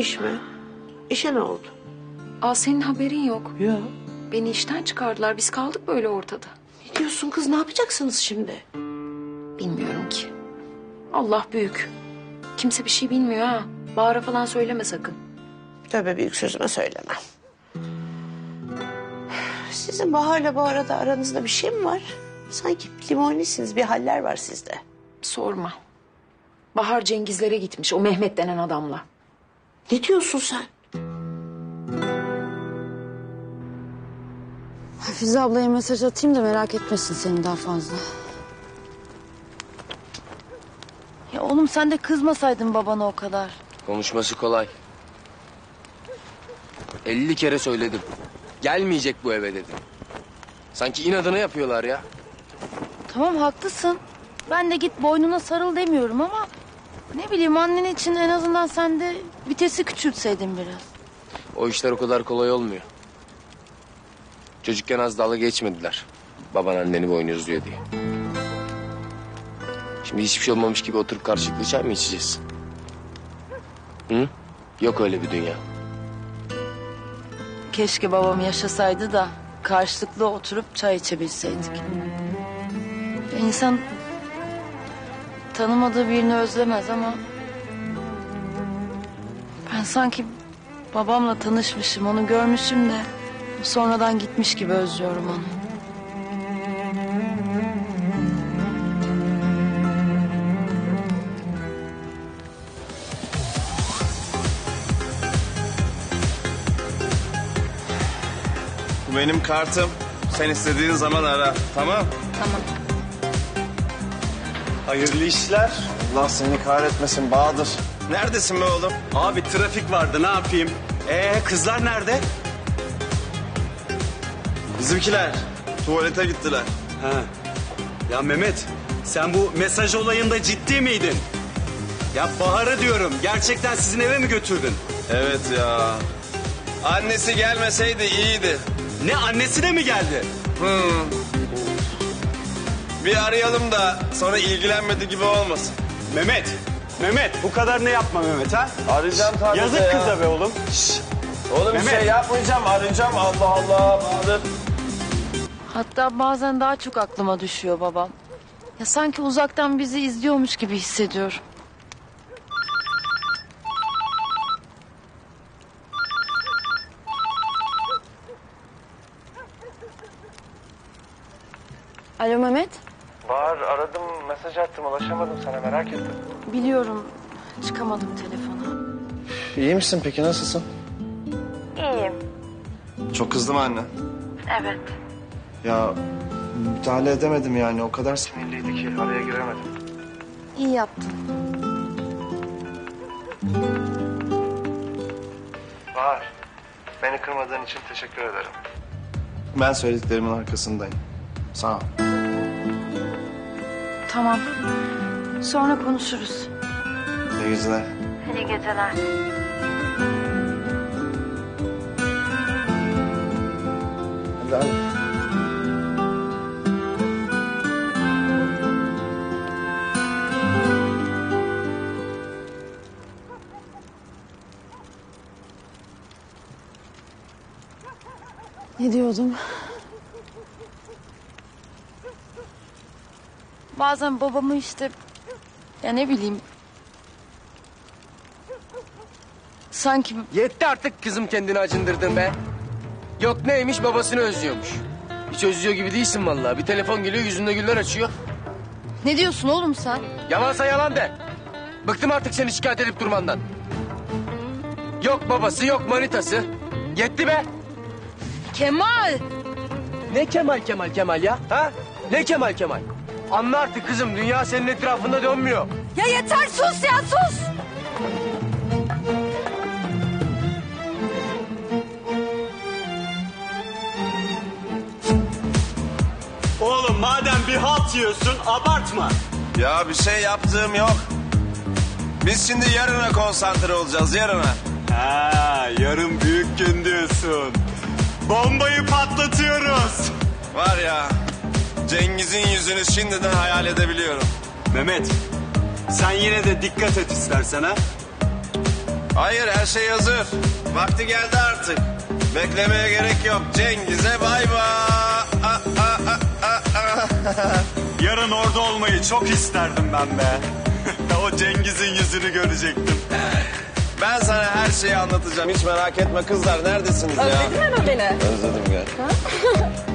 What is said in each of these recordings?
İş mi? İşe ne oldu? Aa senin haberin yok. Ya. Beni işten çıkardılar. Biz kaldık böyle ortada. Ne diyorsun kız ne yapacaksınız şimdi? Bilmiyorum ki. Allah büyük. Kimse bir şey bilmiyor ha. Bahar'a falan söyleme sakın. Tövbe büyük sözüme söylemem. Sizin Bahar'la bu arada aranızda bir şey mi var? Sanki limonisiniz bir haller var sizde. Sorma. Bahar Cengizlere gitmiş o Mehmet denen adamla. Ne diyorsun sen? Hafize ablaya mesaj atayım da merak etmesin seni daha fazla. Ya oğlum sen de kızmasaydın babana o kadar. Konuşması kolay. 50 kere söyledim. Gelmeyecek bu eve dedim. Sanki inadına yapıyorlar ya. Tamam haklısın. Ben de git boynuna sarıl demiyorum ama... ...ne bileyim annen için en azından sen de vitesi küçültseydin biraz. O işler o kadar kolay olmuyor. Çocukken az dalga geçmediler. Baban anneni boynuzluyor diye. Şimdi hiçbir şey olmamış gibi oturup karşılıklı çay mı içeceğiz? Hı? Yok öyle bir dünya. Keşke babam yaşasaydı da karşılıklı oturup çay içebilseydik. İnsan tanımadığı birini özlemez ama... Ben sanki babamla tanışmışım, onu görmüşüm de... ...sonradan gitmiş gibi özlüyorum onu. Bu benim kartım. Sen istediğin zaman ara. Tamam? Tamam. Hayırlı işler. Allah seni kahretmesin Bahadır. Neredesin be oğlum? Abi trafik vardı ne yapayım? Ee kızlar nerede? Bizimkiler. Tuvalete gittiler. Ha. Ya Mehmet sen bu mesaj olayında ciddi miydin? Ya Bahar'ı diyorum gerçekten sizin eve mi götürdün? Evet ya. Annesi gelmeseydi iyiydi. Ne annesi de mi geldi? Bir arayalım da sonra ilgilenmedi gibi olmasın. Mehmet, Mehmet bu kadar ne yapma Mehmet ha? Arayacağım tabii de Yazık ya. kıza be oğlum. Oğlum bir Mehmet. şey yapmayacağım. Arayacağım. Allah Allah Bahadır. Hatta bazen daha çok aklıma düşüyor babam. Ya sanki uzaktan bizi izliyormuş gibi hissediyorum. Alo Mehmet. Bahar aradım, mesaj attım. Ulaşamadım sana merak ettim. Biliyorum çıkamadım telefona. İyi misin peki? Nasılsın? İyiyim. Çok kızdım anne. Evet. Ya müdahale edemedim yani. O kadar sinirliydi ki araya giremedim. İyi yaptın. Bahar, beni kırmadığın için teşekkür ederim. Ben söylediklerimin arkasındayım. Sağ ol. Tamam. Sonra konuşuruz. İyi geceler. İyi geceler. Hadi hadi. Ne diyordum? Bazen babamı işte... Ya ne bileyim... Sanki Yetti artık kızım kendini acındırdın be. Yok neymiş babasını özlüyormuş. Hiç özlüyor gibi değilsin vallahi. Bir telefon geliyor yüzünde güller açıyor. Ne diyorsun oğlum sen? Yalansa yalan de. Bıktım artık seni şikayet edip durmandan. Yok babası yok manitası. Yetti be. Kemal! Ne Kemal Kemal Kemal ya? Ha? Ne Kemal Kemal? Anla artık kızım dünya senin etrafında dönmüyor. Ya yeter sus ya sus! Oğlum madem bir halt yiyorsun abartma. Ya bir şey yaptığım yok. Biz şimdi yarına konsantre olacağız, yarına. Ha yarın büyük gün diyorsun. Bombayı patlatıyoruz. Var ya, Cengiz'in yüzünü şimdiden hayal edebiliyorum. Mehmet sen yine de dikkat et istersen ha. Hayır her şey hazır. Vakti geldi artık. Beklemeye gerek yok. Cengiz'e bay bay. Yarın orada olmayı çok isterdim ben be. o Cengiz'in yüzünü görecektim. Ben sana her şeyi anlatacağım. Hiç merak etme kızlar. Neredesiniz ya? Özledin mi beni? Özledim ya.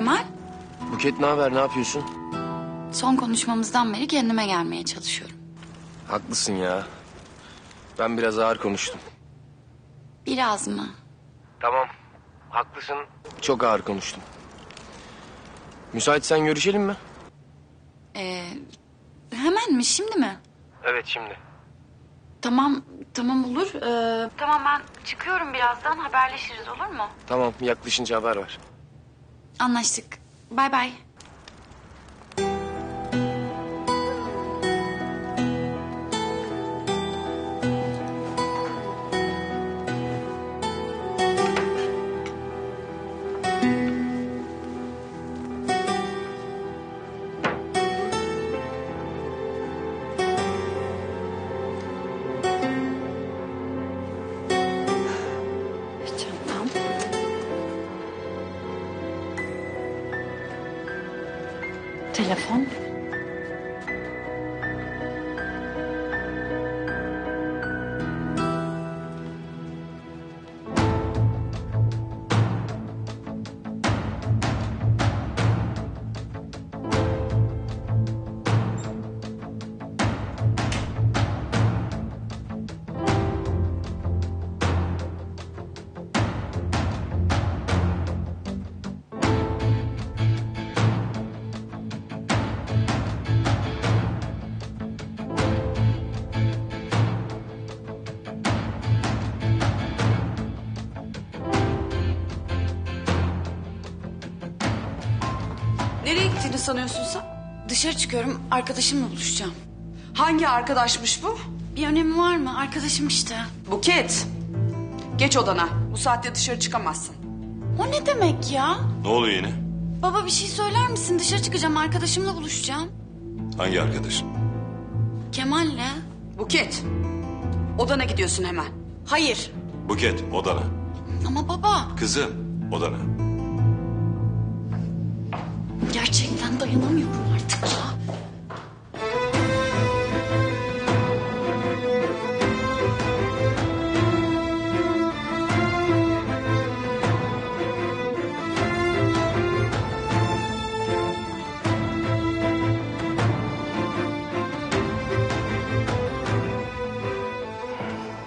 Kemal, Buket ne haber ne yapıyorsun? son konuşmamızdan beri kendime gelmeye çalışıyorum. Haklısın ya. Ben biraz ağır konuştum. Biraz mı? Tamam. Haklısın. Çok ağır konuştum. Müsaitsen görüşelim mi? Ee, hemen mi, şimdi mi? Evet şimdi. Tamam, tamam olur. Ee, tamam ben çıkıyorum birazdan, haberleşiriz olur mu? Tamam yaklaşınca haber ver. Anlaştık. Bay bay. Telefon. Sanıyorsun sen? Dışarı çıkıyorum, arkadaşımla buluşacağım. Hangi arkadaşmış bu? Bir önemi var mı? Arkadaşım işte. Buket. Geç odana. Bu saatte dışarı çıkamazsın. O ne demek ya? Ne oluyor yine? Baba bir şey söyler misin? Dışarı çıkacağım, arkadaşımla buluşacağım. Hangi arkadaşın? Kemal'le. Buket. Odana gidiyorsun hemen. Hayır. Buket odana. Ama baba. Kızım odana. Gerçekten dayanamıyorum artık ya.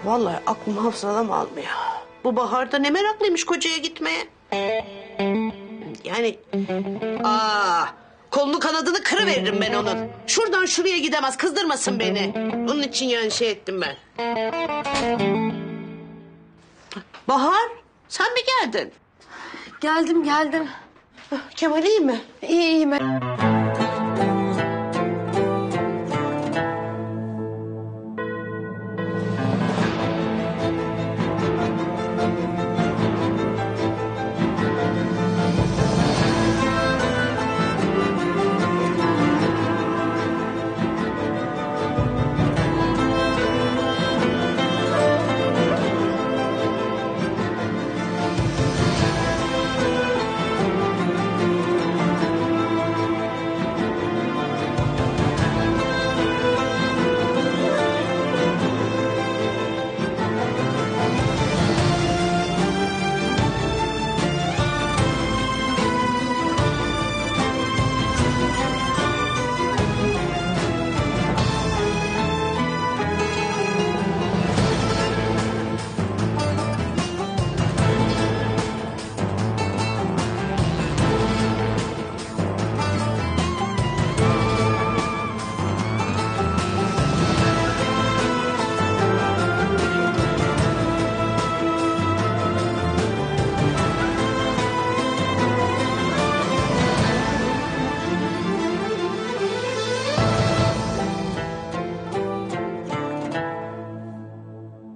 Vallahi aklım hafızalam almıyor. Bu baharda ne meraklıymış kocaya gitmeye. Yani aa kolunu kanadını kırıveririm ben onun. Şuradan şuraya gidemez kızdırmasın beni. Onun için yani şey ettim ben. Bahar sen mi geldin? Geldim geldim. Kemal iyi mi? İyi iyiyim.